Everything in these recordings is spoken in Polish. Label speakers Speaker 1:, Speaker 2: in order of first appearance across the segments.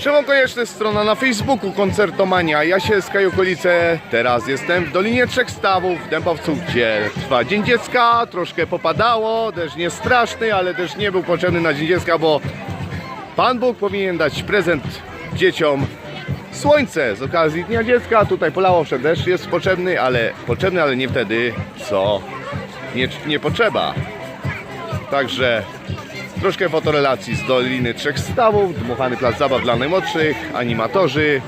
Speaker 1: Szymon Konieczny, strona na Facebooku Koncertomania, Jasielska i okolice. Teraz jestem w Dolinie Trzech Stawów w Dębowcu, gdzie trwa Dzień Dziecka. Troszkę popadało, deszcz nie straszny, ale też nie był potrzebny na Dzień Dziecka, bo Pan Bóg powinien dać prezent dzieciom. Słońce z okazji Dnia Dziecka. Tutaj polało przed deszcz jest potrzebny, ale potrzebny, ale nie wtedy, co nie, nie potrzeba. Także troszkę fotorelacji z Doliny Trzech Stawów, dmuchany plac zabaw dla najmłodszych, animatorzy,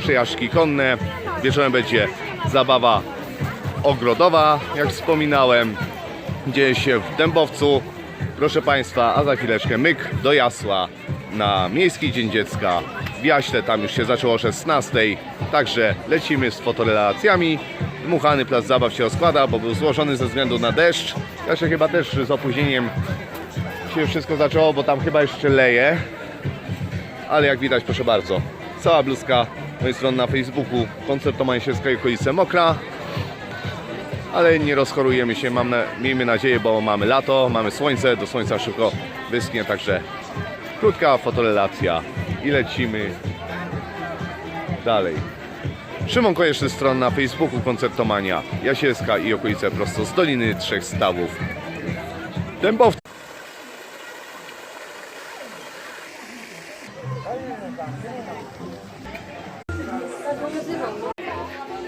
Speaker 1: przejażdżki konne. Wieczorem będzie zabawa ogrodowa, jak wspominałem. Dzieje się w Dębowcu. Proszę Państwa, a za chwileczkę myk do Jasła na Miejski Dzień Dziecka. W Jaśle tam już się zaczęło o 16. Także lecimy z fotorelacjami. Dmuchany plac zabaw się rozkłada, bo był złożony ze względu na deszcz. Ja się chyba też z opóźnieniem się wszystko zaczęło, bo tam chyba jeszcze leje. Ale jak widać, proszę bardzo, cała bluzka mojej strony na Facebooku, koncert Tomańsiewska i okolice Mokra. Ale nie rozchorujemy się, mam na, miejmy nadzieję, bo mamy lato, mamy słońce, do słońca szybko wyschnie, także krótka fotorelacja i lecimy dalej. Szymon Konieczny, stron na Facebooku Koncertomania, Jasielska i okolice prosto z Doliny Trzech Stawów. Dębowcy.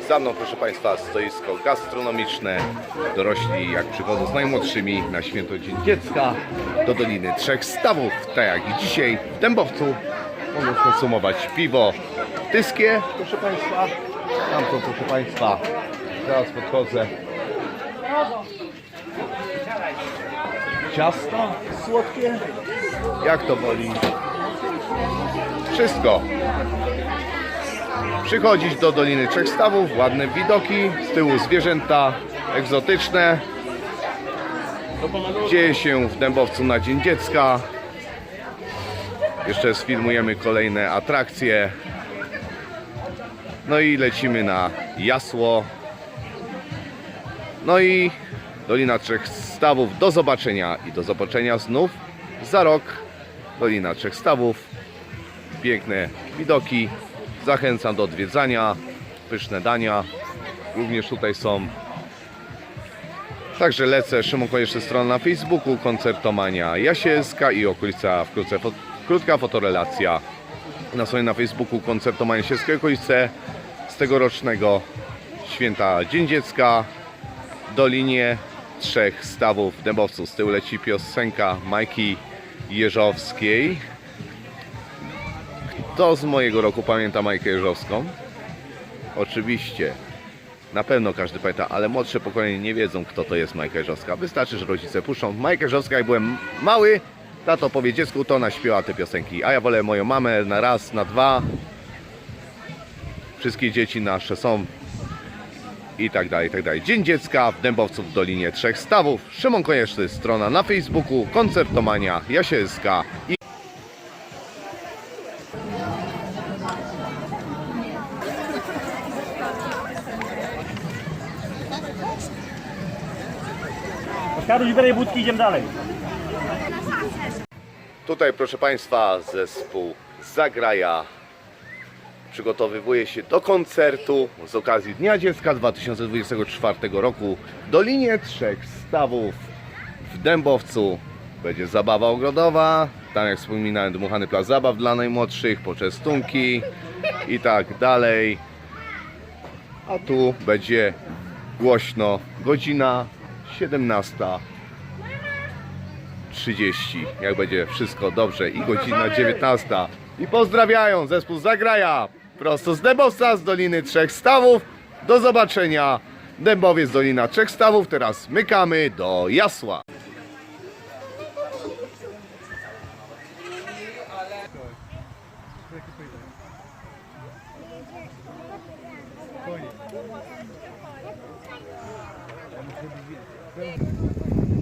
Speaker 1: Za mną, proszę Państwa, stoisko gastronomiczne. Dorośli, jak przychodzą z najmłodszymi na święto Dzień Dziecka do Doliny Trzech Stawów, tak jak i dzisiaj w Dębowcu. Mogą konsumować piwo tyskie, proszę Państwa. Tam proszę Państwa, zaraz podchodzę. Ciasto słodkie. Jak to woli? Wszystko przychodzić do Doliny Trzech Stawów, ładne widoki, z tyłu zwierzęta egzotyczne. Dzieje się w Dębowcu na Dzień Dziecka. Jeszcze sfilmujemy kolejne atrakcje. No i lecimy na Jasło. No i Dolina Trzech Stawów. Do zobaczenia i do zobaczenia znów za rok. Dolina Trzech Stawów. Piękne widoki. Zachęcam do odwiedzania. Pyszne dania również tutaj są. Także lecę. Szymon Konieczny, strona na Facebooku, koncertomania Jasielska i okolica, wkrótce fo krótka fotorelacja na stronie na Facebooku koncertomania Jasielska i okolice z tegorocznego święta Dzień Dziecka Dolinie Trzech Stawów w Dębowcu. Z tyłu leci piosenka Majki Jeżowskiej. Kto z mojego roku pamięta Majkę Jeżowską? Oczywiście. Na pewno każdy pamięta, ale młodsze pokolenie nie wiedzą, kto to jest Majka Jeżowska. Wystarczy, że rodzice puszczą. Majka Jeżowska, jak byłem mały, tato powie dziecku, to ona śpiewa te piosenki. A ja wolę moją mamę na raz, na dwa. Wszystkie dzieci nasze są i tak dalej, i tak dalej. Dzień Dziecka w Dębowcu w Dolinie Trzech Stawów. Szymon Konieczny, strona na Facebooku, Koncertomania Jasielska i
Speaker 2: Karuś bieraj budki, idziemy dalej.
Speaker 1: Tutaj, proszę Państwa, zespół Zagraja przygotowywuje się do koncertu z okazji Dnia Dziecka 2024 roku w Dolinie Trzech Stawów w Dębowcu. Będzie zabawa ogrodowa, tam jak wspominałem dmuchany plac zabaw dla najmłodszych, poczestunki i tak dalej. A tu będzie głośno, godzina 17. 30, jak będzie wszystko dobrze i godzina 19. I pozdrawiają zespół Zagraja prosto z Dębowca, z Doliny Trzech Stawów. Do zobaczenia. Dębowiec, Dolina Trzech Stawów. Teraz mykamy do Jasła. Thank you.